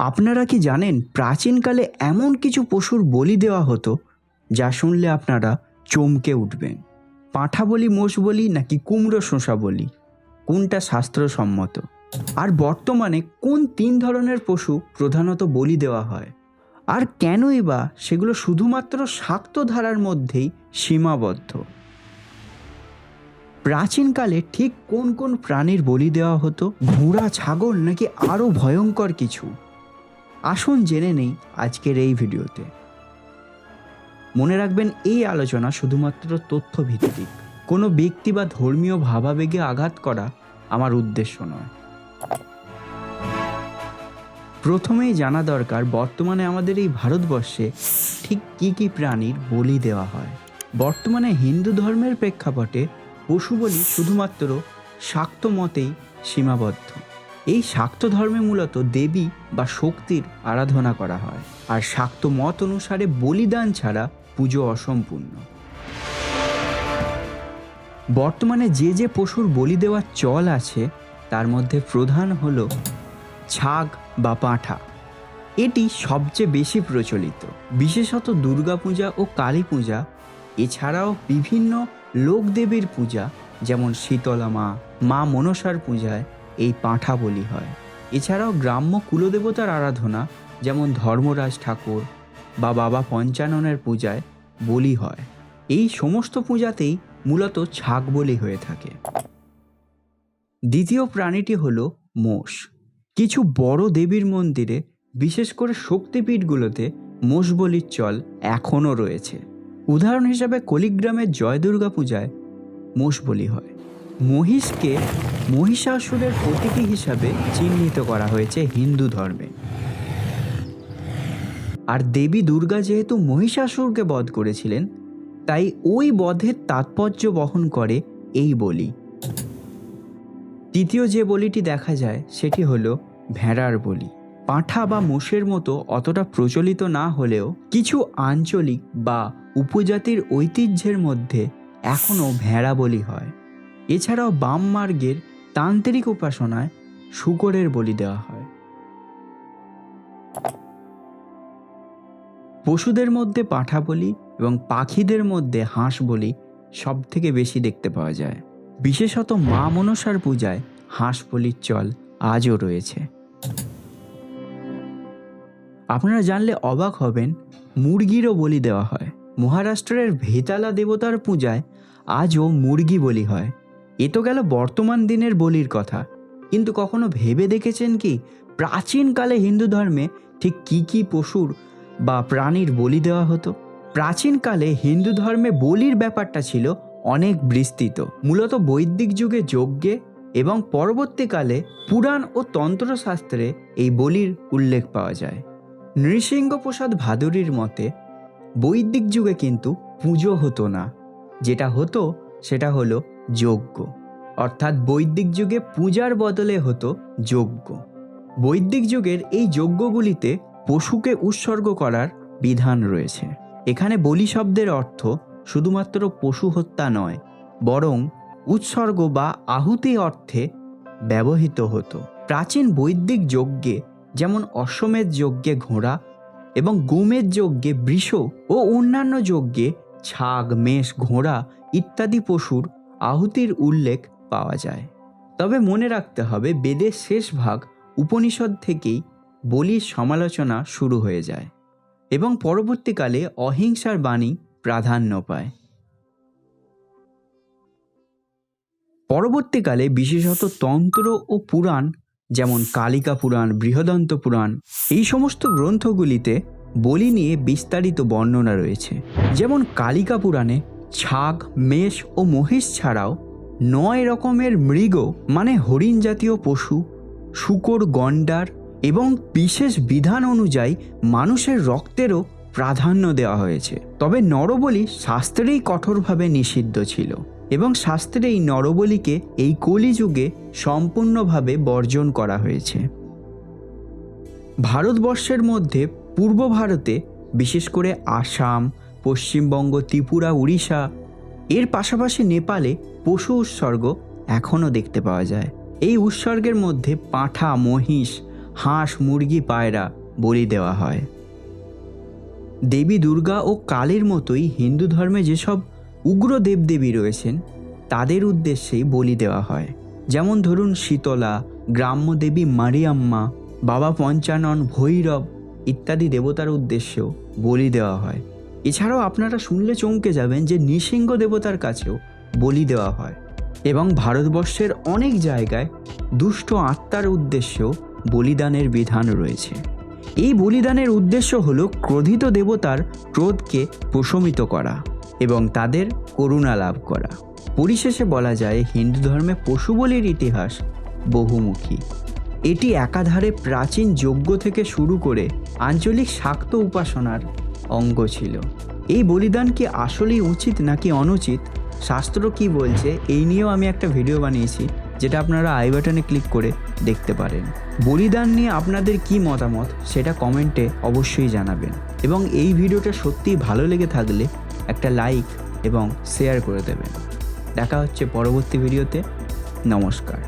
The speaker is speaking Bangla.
আপনারা কি জানেন প্রাচীনকালে এমন কিছু পশুর বলি দেওয়া হতো, যা শুনলে আপনারা চমকে উঠবেন? পাঁঠা বলি, মোষ বলি, নাকি কুমড়ো শোঁসা বলি? কোনটা শাস্ত্রসম্মত? আর বর্তমানে কোন তিন ধরনের পশু প্রধানত বলি দেওয়া হয়? আর কেনই বা সেগুলো শুধুমাত্র শাক্ত ধারার মধ্যেই সীমাবদ্ধ? প্রাচীনকালে ঠিক কোন কোন প্রাণীর বলি দেওয়া হতো? ঘোড়া, ছাগল, নাকি আরও ভয়ঙ্কর কিছু? আসুন জেনে নেই আজকের এই ভিডিওতে। মনে রাখবেন, এই আলোচনা শুধুমাত্র তথ্য ভিত্তিক কোনো ব্যক্তি বা ধর্মীয় ভাবাবেগে আঘাত করা আমার উদ্দেশ্য নয়। প্রথমেই জানা দরকার, বর্তমানে আমাদের এই ভারতবর্ষে ঠিক কী কী প্রাণীর বলি দেওয়া হয়। বর্তমানে হিন্দু ধর্মের প্রেক্ষাপটে পশু বলি শুধুমাত্র শাক্ত মতেই সীমাবদ্ধ। এই শাক্ত ধর্মে মূলত দেবী বা শক্তির আরাধনা করা হয়। আর শাক্ত মত অনুসারে বলিদান ছাড়া পুজো অসম্পূর্ণ। বর্তমানে যে যে পশুর বলি দেওয়ার চল আছে, তার মধ্যে প্রধান হল ছাগ বা পাঁঠা। এটি সবচেয়ে বেশি প্রচলিত। বিশেষত দুর্গাপূজা ও কালী পূজা, এছাড়াও বিভিন্ন লোকদেবীর পূজা, যেমন শীতলা মা মা মনসার পূজায় এই পাঁঠা বলি হয়। এছাড়াও গ্রাম্য কুলদেবতার আরাধনা, যেমন ধর্মরাজ ঠাকুর বা বাবা পঞ্চাননের পূজায় বলি হয়। এই সমস্ত পূজাতেই মূলত ছাগ বলি হয়ে থাকে। দ্বিতীয় প্রাণীটি হল মোষ। কিছু বড় দেবীর মন্দিরে, বিশেষ করে শক্তিপীঠগুলোতে মোষ বলির চল এখনও রয়েছে। উদাহরণ হিসাবে কলিগ্রামের জয় দুর্গা পূজায় মোষ বলি হয়। মহিষকে মহিষাসুরের প্রতীকী হিসাবে চিহ্নিত করা হয়েছে হিন্দু ধর্মে। আর দেবী দুর্গা যেহেতু মহিষাসুরকে বধ করেছিলেন, তাই ওই বধের তাৎপর্য বহন করে এই বলি। তৃতীয় যে বলিটি দেখা যায়, সেটি হলো ভেড়ার বলি। পাঁঠা বা মোষের মতো অতটা প্রচলিত না হলেও কিছু আঞ্চলিক বা উপজাতির ঐতিহ্যের মধ্যে এখনও ভেড়া বলি হয়। এছাড়াও বাম মার্গের তান্ত্রিক উপাসনায় শুকরের বলি দেওয়া হয়। পশুদের মধ্যে পাঁঠা বলি এবং পাখিদের মধ্যে হাঁস বলি সব থেকে বেশি দেখতে পাওয়া যায়। বিশেষত মা মনসার পূজায় হাঁস বলির চল আজও রয়েছে। আপনারা জানলে অবাক হবেন, মুরগিরও বলি দেওয়া হয়। মহারাষ্ট্রের ভেতালা দেবতার পূজায় আজও মুরগি বলি হয়। এ তো গেল বর্তমান দিনের বলির কথা। কিন্তু কখনো ভেবে দেখেছেন কি, প্রাচীনকালে হিন্দু ধর্মে ঠিক কী কী পশুর বা প্রাণীর বলি দেওয়া হতো? প্রাচীনকালে হিন্দু ধর্মে বলির ব্যাপারটা ছিল অনেক বিস্তৃত। মূলত বৈদিক যুগে যজ্ঞে এবং পরবর্তীকালে পুরাণ ও তন্ত্রশাস্ত্রে এই বলির উল্লেখ পাওয়া যায়। নৃসিংহপ্রসাদ ভাদুরীর মতে, বৈদিক যুগে কিন্তু পুজো হতো না। যেটা হতো, সেটা হলো যজ্ঞ অর্থাৎ বৈদিক যুগে পূজার বদলে হতো যজ্ঞ। বৈদিক যুগের এই যজ্ঞগুলিতে পশুকে উৎসর্গ করার বিধান রয়েছে। এখানে বলি শব্দের অর্থ শুধুমাত্র পশু হত্যা নয়, বরং উৎসর্গ বা আহুতি অর্থে ব্যবহৃত হতো। প্রাচীন বৈদিক যজ্ঞে যেমন অশ্বমেধ যজ্ঞে ঘোড়া এবং গোমের যজ্ঞে বৃষ ও অন্যান্য যজ্ঞে ছাগ, মেষ, ঘোড়া ইত্যাদি পশুর আহুতির উল্লেখ পাওয়া যায়। তবে মনে রাখতে হবে, বেদের শেষ ভাগ উপনিষদ থেকেই বলির সমালোচনা শুরু হয়ে যায় এবং পরবর্তীকালে অহিংসার বাণী প্রাধান্য পায়। পরবর্তীকালে বিশেষত তন্ত্র ও পুরাণ, যেমন কালিকা পুরাণ, বৃহদন্ত পুরাণ, এই সমস্ত গ্রন্থগুলিতে বলি নিয়ে বিস্তারিত বর্ণনা রয়েছে। যেমন কালিকা পুরাণে ছাগ, মেষ ও মহিষ ছাড়াও নয় রকমের মৃগ মানে হরিণ জাতীয় পশু, শুকর গন্ডার এবং বিশেষ বিধান অনুযায়ী মানুষের রক্তেরও প্রাধান্য দেওয়া হয়েছে। তবে নরবলি শাস্ত্রেই কঠোরভাবে নিষিদ্ধ ছিল এবং শাস্ত্রে এই নরবলিকে এই কলিযুগে সম্পূর্ণভাবে বর্জন করা হয়েছে। ভারতবর্ষের মধ্যে পূর্ব ভারতে, বিশেষ করে আসাম পশ্চিমবঙ্গ, ত্রিপুরা, উড়িষ্যা, এর পাশাপাশি নেপালে পশু উৎসর্গ এখনও দেখতে পাওয়া যায়। এই উৎসর্গের মধ্যে পাঁঠা, মহিষ, হাঁস, মুরগি, পায়রা বলি দেওয়া হয়। দেবী দুর্গা ও কালীর মতোই হিন্দু ধর্মে যেসব উগ্র দেবদেবী রয়েছেন, তাদের উদ্দেশ্যেই বলি দেওয়া হয়। যেমন ধরুন শীতলা, গ্রাম্য দেবী মারিয়াম্মা, বাবা পঞ্চানন, ভৈরব ইত্যাদি দেবতার উদ্দেশ্যেও বলি দেওয়া হয়। এছাড়াও আপনারা শুনলে চমকে যাবেন যে নৃসিংহ দেবতার কাছেও বলি দেওয়া হয় এবং ভারতবর্ষের অনেক জায়গায় দুষ্ট আত্মার উদ্দেশ্যেও বলিদানের বিধান রয়েছে। এই বলিদানের উদ্দেশ্য হল ক্রোধিত দেবতার ক্রোধকে প্রশমিত করা এবং তাদের করুণা লাভ করা। পরিশেষে বলা যায়, হিন্দু ধর্মে পশু বলির ইতিহাস বহুমুখী। এটি একাধারে প্রাচীন যজ্ঞ থেকে শুরু করে আঞ্চলিক শাক্ত উপাসনার অঙ্গ ছিল। এই বলিদান কি আসলেই উচিত নাকি অনুচিত? শাস্ত্র কি বলছে? এই নিয়েও আমি একটা ভিডিও বানিয়েছি, যেটা আপনারা আই বাটনে ক্লিক করে দেখতে পারেন। বলিদান নিয়ে আপনাদের কি মতামত, সেটা কমেন্টে অবশ্যই জানাবেন। এবং এই ভিডিওটা সত্যিই ভালো লেগে থাকলে একটা লাইক এবং শেয়ার করে দেবেন। দেখা হচ্ছে পরবর্তী ভিডিওতে নমস্কার।